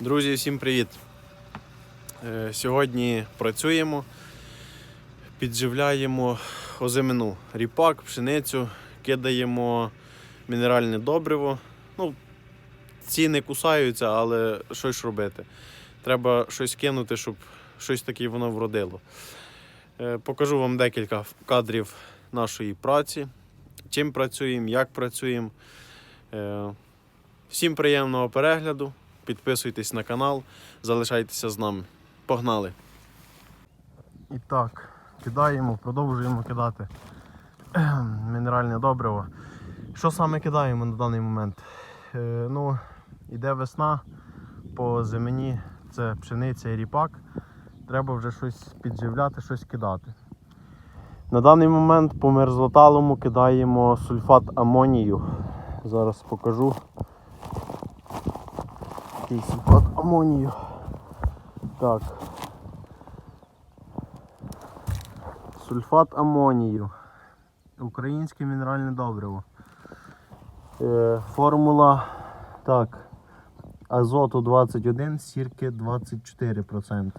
Друзі, всім привіт! Е, Сьогодні працюємо, підживляємо озимину, ріпак, пшеницю, кидаємо мінеральне добриво. Ну, ціни кусаються, але що ж робити? Треба щось кинути, щоб щось таке воно вродило. Е, Покажу вам декілька кадрів нашої праці, чим працюємо, як працюємо. Е, Всім приємного перегляду. Підписуйтесь на канал, залишайтеся з нами. Погнали! І так, кидаємо, продовжуємо кидати мінеральне добриво. Що саме кидаємо на даний момент? Е, ну, іде весна по земені, це пшениця і ріпак. Треба вже щось підживляти, щось кидати. На даний момент по мерзлоталому кидаємо сульфат амонію. Зараз покажу такий сульфат амонію. Так. Сульфат амонію. Українське мінеральне добриво. Е, формула так. Азоту 21, сірки 24%.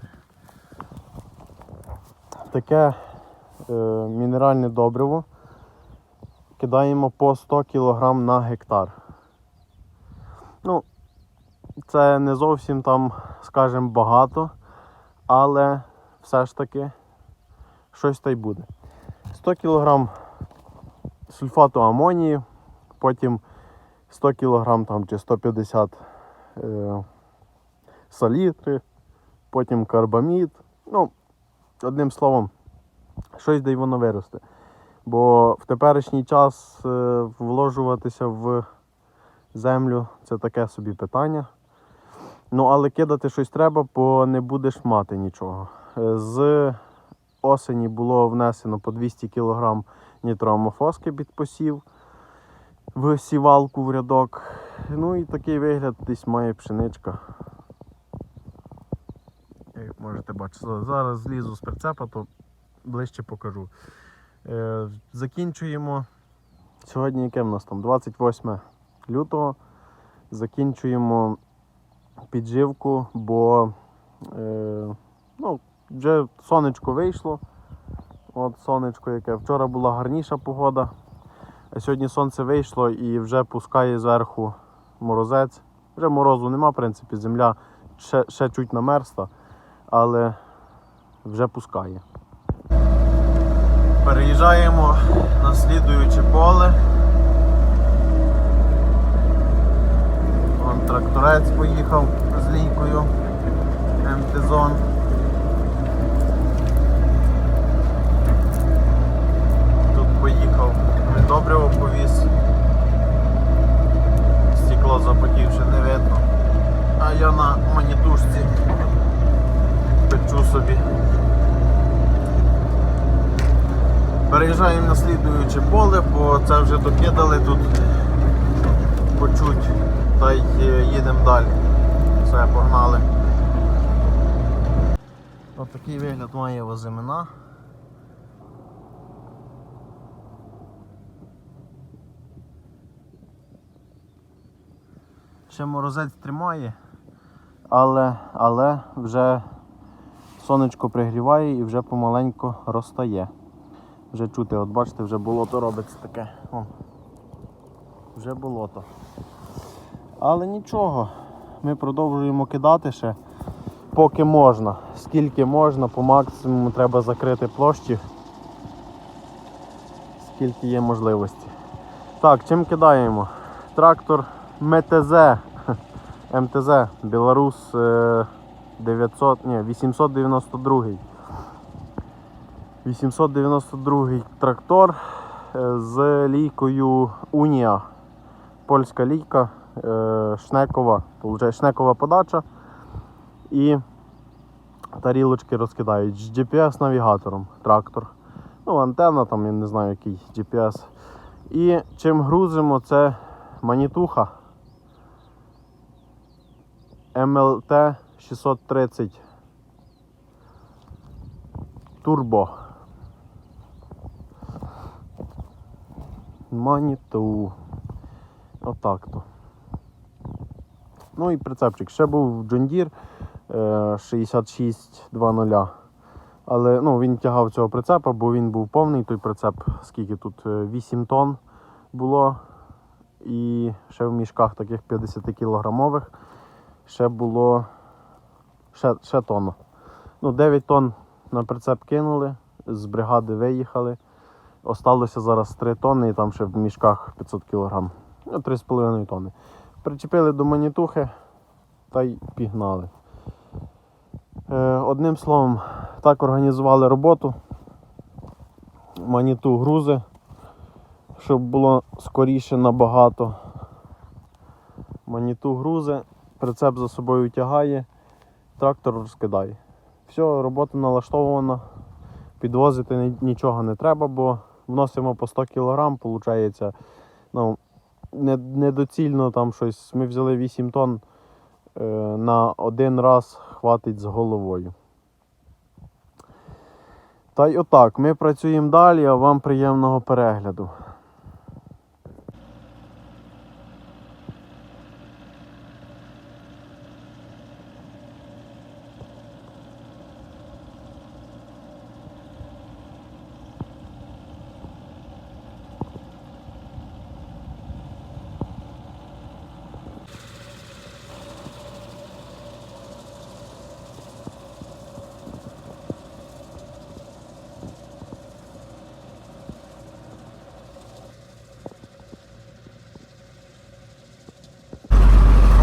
Таке е, мінеральне добриво кидаємо по 100 кг на гектар. Ну, це не зовсім там, скажімо, багато, але все ж таки щось та й буде. 100 кг сульфату амонії, потім 100 кг там, чи 150 е, салітри, потім карбамід. Ну, одним словом, щось де й воно виросте. Бо в теперішній час е, вложуватися в землю це таке собі питання. Ну, але кидати щось треба, бо не будеш мати нічого. Е, З осені було внесено по 200 кг нітроамофоски під посів в сівалку в рядок. Ну і такий вигляд десь має пшеничка. Як можете бачити, зараз злізу з прицепа, то ближче покажу. Е, закінчуємо. Сьогодні яке в нас там? 28 лютого. Закінчуємо підживку, бо е, ну, вже сонечко вийшло. От сонечко яке. Вчора була гарніша погода, а сьогодні сонце вийшло і вже пускає зверху морозець. Вже морозу нема, в принципі, земля ще, ще чуть намерзла, але вже пускає. Переїжджаємо на слідуюче поле. Тракторець поїхав з лійкою МТ-зон. Тут поїхав добриво повіз. Стекло запотівши не видно. А я на манітушці печу собі. Переїжджаємо на слідуюче поле, бо це вже докидали тут почуть та й е, їдемо далі. Все, погнали. Ось такий вигляд має озимина. Ще морозець тримає, але, але вже сонечко пригріває і вже помаленько розтає. Вже чути, от бачите, вже болото робиться таке. О, вже болото. Але нічого, ми продовжуємо кидати ще, поки можна. Скільки можна, по максимуму треба закрити площі, скільки є можливості. Так, чим кидаємо? Трактор МТЗ. МТЗ Білорус е, 900, ні, 892. 892 трактор е, з лійкою Унія. Польська лійка, е, шнекова, получає шнекова подача і тарілочки розкидають з GPS-навігатором трактор. Ну, антенна там, я не знаю який GPS. І чим грузимо, це манітуха MLT 630 Турбо. Маніту. Отак то. Ну і прицепчик. Ще був John Deere е, 6620. Але ну, він тягав цього прицепа, бо він був повний той прицеп, скільки тут е, 8 тонн було. І ще в мішках таких 50 кілограмових ще було ще, ще тонна. Ну, 9 тонн на прицеп кинули, з бригади виїхали. Осталося зараз 3 тонни і там ще в мішках 500 кілограм. Ну, 3,5 тонни. Причепили до манітухи та й пігнали. Е, одним словом, так організували роботу. Маніту грузи, щоб було скоріше набагато. Маніту грузи, прицеп за собою тягає, трактор розкидає. Все, робота налаштована, підвозити нічого не треба, бо вносимо по 100 кг, виходить, ну, недоцільно там щось. Ми взяли 8 тонн е, на один раз хватить з головою. Та й отак, ми працюємо далі, а вам приємного перегляду.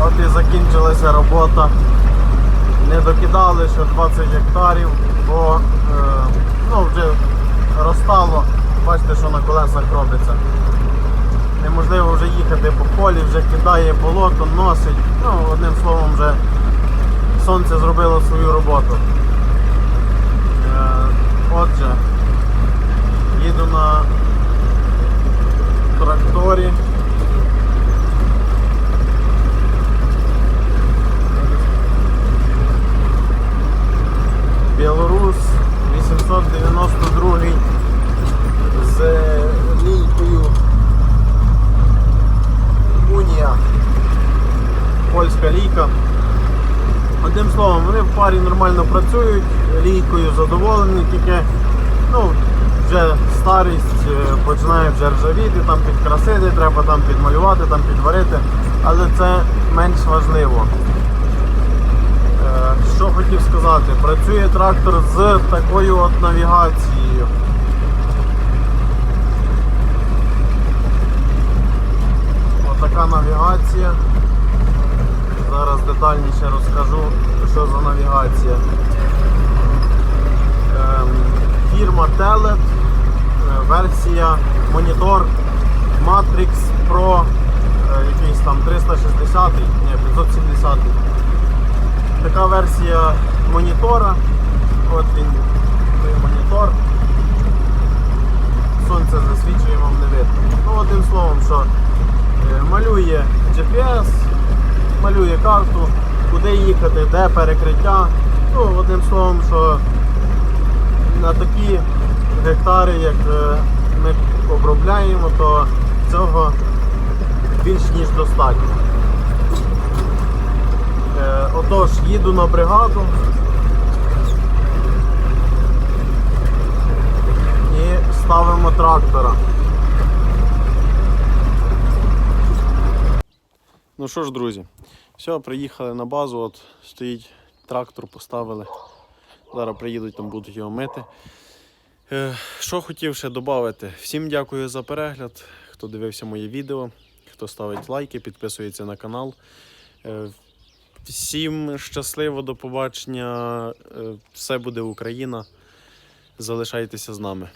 От і закінчилася робота. Не докидали ще 20 гектарів, бо е, ну, вже розстало. Бачите, що на колесах робиться. Неможливо вже їхати по полі, вже кидає болото, носить. Ну, одним словом, вже сонце зробило свою роботу. Е, отже, їду на тракторі. Білорус 892 з лійкою Унія. Польська лійка. Одним словом, вони в парі нормально працюють, лійкою задоволені, тільки ну, вже старість е, починає вже ржавіти, там підкрасити, треба там підмалювати, там підварити, але це менш важливо. Е, Що хотів сказати, працює трактор з такою от навігацією. Отака навігація. Зараз детальніше розкажу, що за навігація. Ем, Фірма Telet, е, версія монітор Matrix Pro, е, якийсь там 360, ні, 570. Така версія монітора. От він той монітор. Сонце засвічує вам не видно. Ну, одним словом, що е, малює GPS, малює карту, куди їхати, де перекриття. Ну, одним словом, що на такі гектари, як е, ми обробляємо, то цього більш ніж достатньо. Е, Отож, їду на бригаду і ставимо трактора. Ну що ж, друзі, все, приїхали на базу, от стоїть трактор, поставили. Зараз приїдуть, там будуть його мити. Е, Що хотів ще додати? Всім дякую за перегляд, хто дивився моє відео, хто ставить лайки, підписується на канал. Е, Всім щасливо, до побачення. Е, Все буде Україна. Залишайтеся з нами.